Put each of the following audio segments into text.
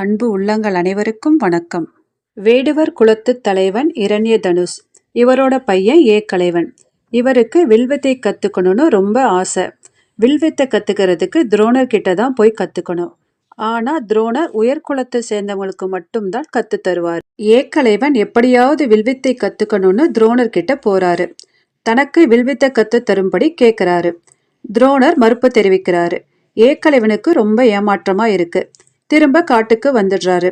அன்பு உள்ளங்கள் அனைவருக்கும் வணக்கம். வேடுவர் குலத்து தலைவன் இரண்ய தனுஷ் இவரோட பையன் ஏகலைவன் இவருக்கு வில்வித்தை கற்றுக்கணும்னு ரொம்ப ஆசை. வில்வித்தை கற்றுக்கிறதுக்கு துரோணர் கிட்ட தான் போய் கற்றுக்கணும் ஆனால் துரோணர் உயர்குலத்தை சேர்ந்தவங்களுக்கு மட்டும்தான் கற்று தருவார். ஏக்கலைவன் எப்படியாவது வில்வித்தை கற்றுக்கணும்னு துரோணர் கிட்ட போறாரு. தனக்கு வில்வித்தை கற்று தரும்படி கேட்குறாரு துரோணர் மறுப்பு தெரிவிக்கிறாரு. ஏக்கலைவனுக்கு ரொம்ப ஏமாற்றமாக இருக்குது திரும்ப காட்டுக்கு வந்துடுறாரு.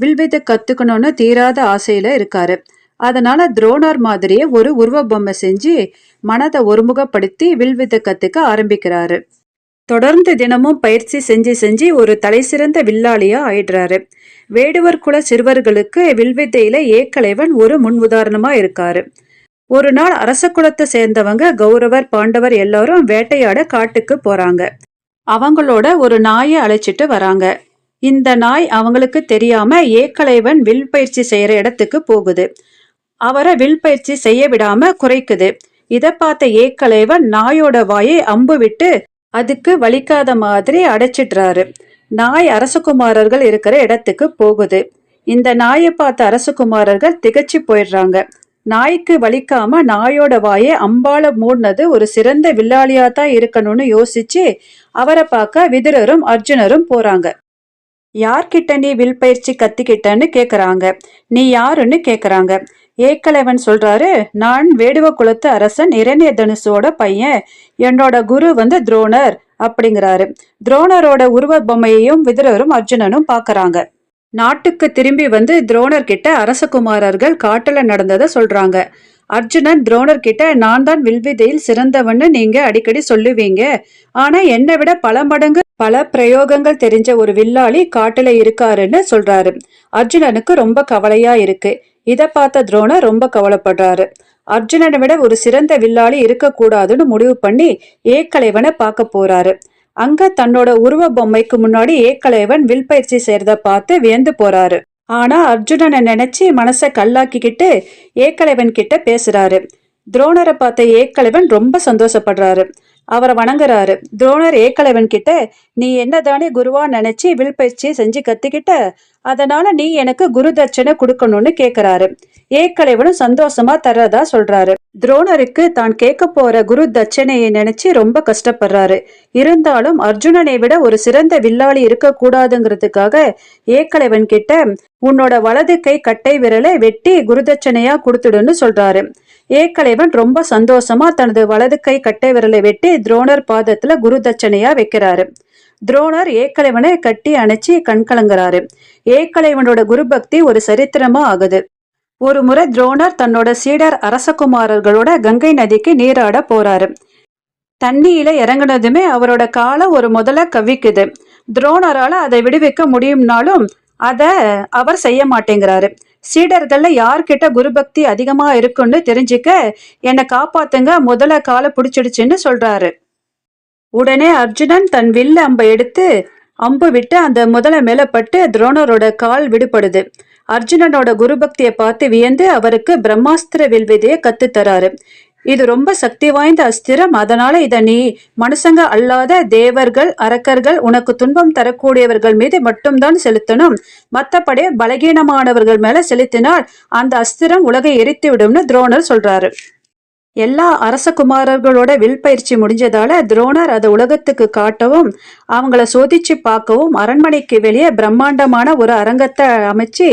வில்வித்தை கத்துக்கணும்னு தீராத ஆசையில இருக்காரு. அதனால துரோணர் மாதிரியே ஒரு உருவ பொம்மை செஞ்சு மனதை ஒருமுகப்படுத்தி வில்வித்தை கத்துக்க ஆரம்பிக்கிறாரு. தொடர்ந்து தினமும் பயிற்சி செஞ்சு செஞ்சு ஒரு தலைசிறந்த வில்லாளியா ஆயிடுறாரு. வேடுவர் குல சிறுவர்களுக்கு வில்வித்தையில ஏக்கலைவன் ஒரு முன் உதாரணமா இருக்காரு. ஒரு நாள் அரச குலத்தை சேர்ந்தவங்க கௌரவர் பாண்டவர் எல்லாரும் வேட்டையாட காட்டுக்கு போறாங்க. அவங்களோட ஒரு நாயை அழைச்சிட்டு வராங்க. இந்த நாய் அவங்களுக்கு தெரியாம ஏக்கலைவன் வில் பயிற்சி செய்யற இடத்துக்கு போகுது. அவரை வில் பயிற்சி செய்ய விடாம குறைக்குது. இத பார்த்த ஏக்கலைவன் நாயோட வாயை அம்பு விட்டு அதுக்கு வலிக்காத மாதிரி அடைச்சிடுறாரு. நாய் அரசகுமாரர்கள் இருக்கிற இடத்துக்கு போகுது. இந்த நாயை பார்த்த அரசகுமாரர்கள் திகச்சு போயிடுறாங்க. நாய்க்கு வலிக்காம நாயோட வாயை அம்பால மூடினது ஒரு சிறந்த வில்லாளியா தான் இருக்கணும்னு யோசிச்சு அவரை பார்க்க விதுரரும் அர்ஜுனரும் போறாங்க. யார்கிட்ட நீ வில் பயிற்சி கத்திக்கிட்டன்னு கேக்குறாங்க. நீ யாருன்னு கேக்குறாங்க. ஏக்கலைவன் சொல்றாரு நான் வேடுவ குலத்து அரசன் இரணிய தனுசோட பையன். என்னோட குரு வந்து துரோணர் அப்படிங்கிறாரு. துரோணரோட உருவ பொம்மையையும் விதுரரும் அர்ஜுனனும் பாக்குறாங்க. நாட்டுக்கு திரும்பி வந்து துரோணர் கிட்ட அரசகுமாரர்கள் காட்டுல நடந்ததை சொல்றாங்க. அர்ஜுனன் துரோணர் கிட்ட நான் தான் வில்விதையில் சிறந்தவன்னு நீங்க அடிக்கடி சொல்லுவீங்க. ஆனா என்னை விட பல மடங்கு பல பிரயோகங்கள் தெரிஞ்ச ஒரு வில்லாளி காட்டுல இருக்காருன்னு சொல்றாரு. அர்ஜுனனுக்கு ரொம்ப கவலையா இருக்கு. இத பார்த்த துரோணர் ரொம்ப கவலைப்படுறாரு. அர்ஜுனனை விட ஒரு சிறந்த வில்லாளி இருக்கக்கூடாதுன்னு முடிவு பண்ணி ஏக்கலைவனை பார்க்க போறாரு. அங்க தன்னோட உருவ பொம்மைக்கு முன்னாடி ஏக்கலைவன் வில் பயிற்சி செய்யறத பார்த்து வியந்து போறாரு. ஆனா அர்ஜுனனை நினைச்சு மனச கல்லாக்கிக்கிட்டு ஏக்கலைவன் கிட்ட பேசுறாரு. துரோணரை பார்த்த ஏக்கலைவன் ரொம்ப சந்தோஷப்படுறாரு. அவரை வணங்குறாரு. துரோணர் ஏக்கலைவன் கிட்ட நீ என்னதானே குருவா நினைச்சு வில் பயிற்சி செஞ்சு கத்துக்கிட்ட? அதனால நீ எனக்கு குரு தட்சணை கொடுக்கணும்னு கேக்குறாரு. ஏக்கலைவனும் சந்தோஷமா தர்றதா சொல்றாரு. துரோணருக்கு தான் கேட்க போற குரு தட்சணையை நினைச்சு ரொம்ப கஷ்டப்படுறாரு. இருந்தாலும் அர்ஜுனனை விட ஒரு சிறந்த வில்லாளி இருக்க கூடாதுங்கிறதுக்காக ஏக்கலைவன் கிட்ட உன்னோட வலது கை கட்டை விரலை வெட்டி குருதட்சணையா கொடுத்துடுன்னு சொல்றாரு. ஏக்கலைவன் ரொம்ப சந்தோஷமா தனது வலது கை கட்டை விரலை வெட்டி துரோணர் பாதத்துல குருதட்சணையா வைக்கிறாரு. துரோணர் ஏக்கலைவனை கட்டி அணைச்சி கண்கலங்குறாரு ஏக்கலைவனோட குரு பக்தி ஒரு சரித்திரமா ஆகுது. ஒரு முறை துரோணர் தன்னோட சீடர் அரசகுமாரர்களோட கங்கை நதிக்கு நீராட போறாரு. தண்ணியில இறங்குனதுமே அவரோட காலை ஒரு முதல கவிக்குது துரோணரால அதை விடுவிக்க முடியும்னாலும் அத அவர் செய்ய மாட்டேங்கிறாரு. சீடர்கள்ல யார்கிட்ட குருபக்தி அதிகமா இருக்குன்னு தெரிஞ்சுக்க என்னை காப்பாத்துங்க. முதல காலை பிடிச்சிடுச்சுன்னு சொல்றாரு. உடனே அர்ஜுனன் தன் வில்ல அம்பை எடுத்து அம்பு விட்டு அந்த முதல மேல பட்டு துரோணரோட கால் விடுபடுது. அர்ஜுனனோட குருபக்தியை பார்த்து வியந்து அவருக்கு பிரம்மாஸ்திர வில்விதையை கத்து தராரு. இது ரொம்ப சக்தி வாய்ந்த அஸ்திரம். அதனால இத நீ மனுஷங்க அல்லாத தேவர்கள் அரக்கர்கள் உனக்கு துன்பம் தரக்கூடியவர்கள் மீது மட்டும்தான் செலுத்தணும். மத்தபடி பலகீனமானவர்கள் மேல செலுத்தினால் அந்த அஸ்திரம் உலகை எரித்து விடும்னு துரோணர் சொல்றாரு. எல்லா அரசகுமாரர்களோட வில் பயிற்சி முடிஞ்சதால துரோணர் அதை உலகத்துக்கு காட்டவும் அவங்கள சோதிச்சு பார்க்கவும் அரண்மனைக்கு வெளியே பிரம்மாண்டமான ஒரு அரங்கத்தை அமைச்சு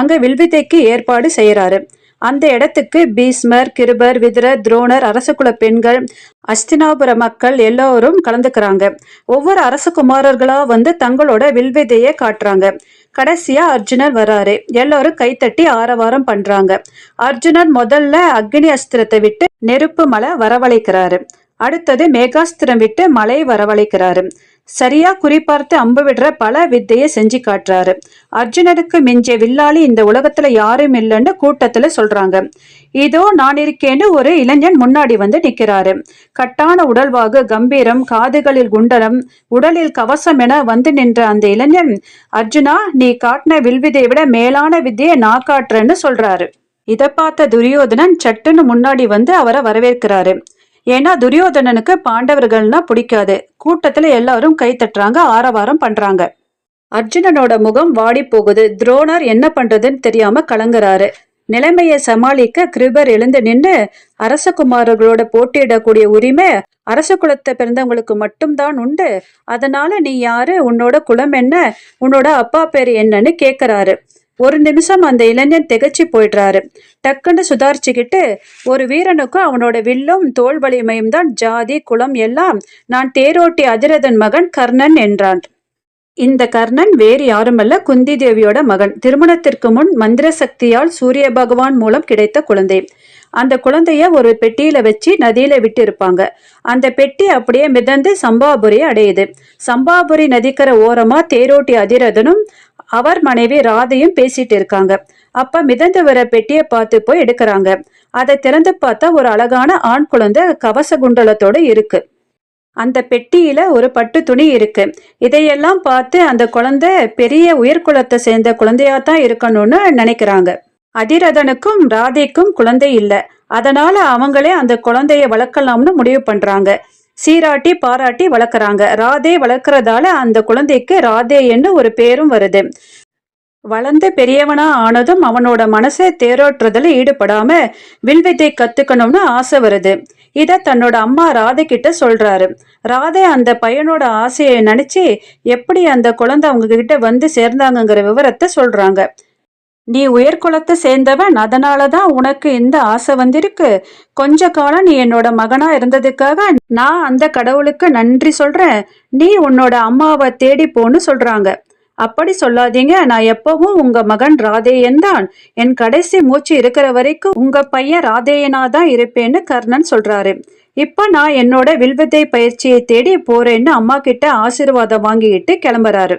அங்க வில்வித்தைக்கு ஏற்பாடு செய்யறாரு. அந்த இடத்துக்கு பீஸ்மர் கிருபர் விதிர துரோணர் அரசகுல பெண்கள் அஸ்தினாபுர மக்கள் எல்லோரும் கலந்துக்கிறாங்க. ஒவ்வொரு அரசகுமாரர்களா வந்து தங்களோட வில்விதையை காட்டுறாங்க. கடைசியா அர்ஜுனர் வராரு. எல்லாரும் கைத்தட்டி ஆரவாரம் பண்றாங்க. அர்ஜுனர் முதல்ல அக்னி அஸ்திரத்தை விட்டு நெருப்பு மலை வரவழைக்கிறாரு. அடுத்தது மேகாஸ்திரம் விட்டு மலை வரவழைக்கிறாரு. சரியா குறிப்பார்த்து அம்பு விடுற பல வித்தையை செஞ்சு காட்டுறாரு. அர்ஜுனனுக்கு மிஞ்சிய வில்லாளி இந்த உலகத்துல யாரும் இல்லைன்னு கூட்டத்துல சொல்றாங்க. இதோ நான் இருக்கேன்னு ஒரு இளைஞன் முன்னாடி வந்து நிக்கிறாரு. கட்டான உடல்வாகு கம்பீரம் காதுகளில் குண்டலம் உடலில் கவசம் என வந்து நின்ற அந்த இளைஞன் அர்ஜுனா நீ காட்டின வில்விதையை விட மேலான வித்தையை நான் காட்டுறேன்னு சொல்றாரு. இதை பார்த்த துரியோதனன் சட்டுன்னு முன்னாடி வந்து அவரை வரவேற்கிறாரு. ஏன்னா துரியோதனனுக்கு பாண்டவர்கள்னா பிடிக்காது. கூட்டத்துல எல்லாரும் கை தட்டுறாங்க ஆரவாரம் பண்றாங்க. அர்ஜுனனோட முகம் வாடி போகுது. துரோணர் என்ன பண்றதுன்னு தெரியாம கலங்குறாரு. நிலைமையை சமாளிக்க கிருபர் எழுந்து நின்று அரசகுமாரர்களோட போட்டியிடக்கூடிய உரிமை அரச குலத்தை பிறந்தவங்களுக்கு மட்டும்தான் உண்டு. அதனால நீ யாரு? உன்னோட குலம் என்ன? உன்னோட அப்பா பேர் என்னன்னு கேக்குறாரு. ஒரு நிமிஷம் அந்த இளைஞன் திகச்சு போயிடுறாரு. டக்குன்னு சுதாரிச்சுக்கிட்டு ஒரு வீரனுக்கும் அவனோட வில்லும் தோல் வலிமையும் தான் ஜாதி குலம் எல்லாம் நான் தேரோட்டி அதிரதன் மகன் கர்ணன் என்றான். இந்த கர்ணன் வேறு யாருமல்ல குந்தி தேவியோட மகன். திருமணத்திற்கு முன் மந்திர சக்தியால் சூரிய பகவான் மூலம் கிடைத்த குழந்தை. அந்த குழந்தைய ஒரு பெட்டியில வச்சு நதியில விட்டு இருப்பாங்க அந்த பெட்டி அப்படியே மிதந்து சம்பாபுரி அடையுது. சம்பாபுரி நதிக்கரை ஓரமா தேரோட்டி அதிரதனும் அவர் மனைவி ராதையும் பேசிட்டு இருக்காங்க. அப்ப மிதந்து வர பெட்டியை பார்த்து போய் எடுக்கிறாங்க. அதை திறந்து பார்த்தா ஒரு அழகான ஆண் குழந்தை கவச குண்டலத்தோட இருக்கு. அந்த பெட்டியில ஒரு பட்டு துணி இருக்கு. இதையெல்லாம் பார்த்து அந்த குழந்தை பெரிய உயர்குலத்தை சேர்ந்த குழந்தையா தான் இருக்கணும்னு நினைக்கிறாங்க. அதிரதனுக்கும் ராதைக்கும் குழந்தை இல்லை. அதனால அவங்களே அந்த குழந்தைய வளர்க்கலாம்னு முடிவு பண்றாங்க. சீராட்டி பாராட்டி வளர்க்குறாங்க. ராதே வளர்க்கறதால அந்த குழந்தைக்கு ராதேன்னு ஒரு பேரும் வருது. வளர்ந்து பெரியவனா ஆனதும் அவனோட மனசை தேரோட்டுறதுல ஈடுபடாம வில்வித்தை கத்துக்கணும்னு ஆசை வருது. இத தன்னோட அம்மா ராதை கிட்ட சொல்றாரு. ராதை அந்த பையனோட ஆசையை நினைச்சு எப்படி அந்த குழந்தை அவங்க கிட்ட வந்து சேர்ந்தாங்கங்கிற விவரத்தை சொல்றாங்க. நீ உயர்குலத்தை சேர்ந்தவன் அதனால தான் உனக்கு இந்த ஆசை வந்திருக்கு. கொஞ்ச காலம் நீ என்னோட மகனா இருந்ததுக்காக நான் அந்த கடவுளுக்கு நன்றி சொல்றேன். நீ உன்னோட அம்மாவை தேடி போன்னு சொல்றாங்க. அப்படி சொல்லாதீங்க நான் எப்பவும் உங்க மகன் ராதேயன் தான். என் கடைசி மூச்சு இருக்கிற வரைக்கும் உங்க பையன் ராதேயனா தான் இருப்பேன்னு கர்ணன் சொல்றாரு. இப்ப நான் என்னோட வில்வித்தை பயிற்சியை தேடி போறேன்னு அம்மா கிட்ட ஆசீர்வாதம் வாங்கிக்கிட்டு கிளம்புறாரு.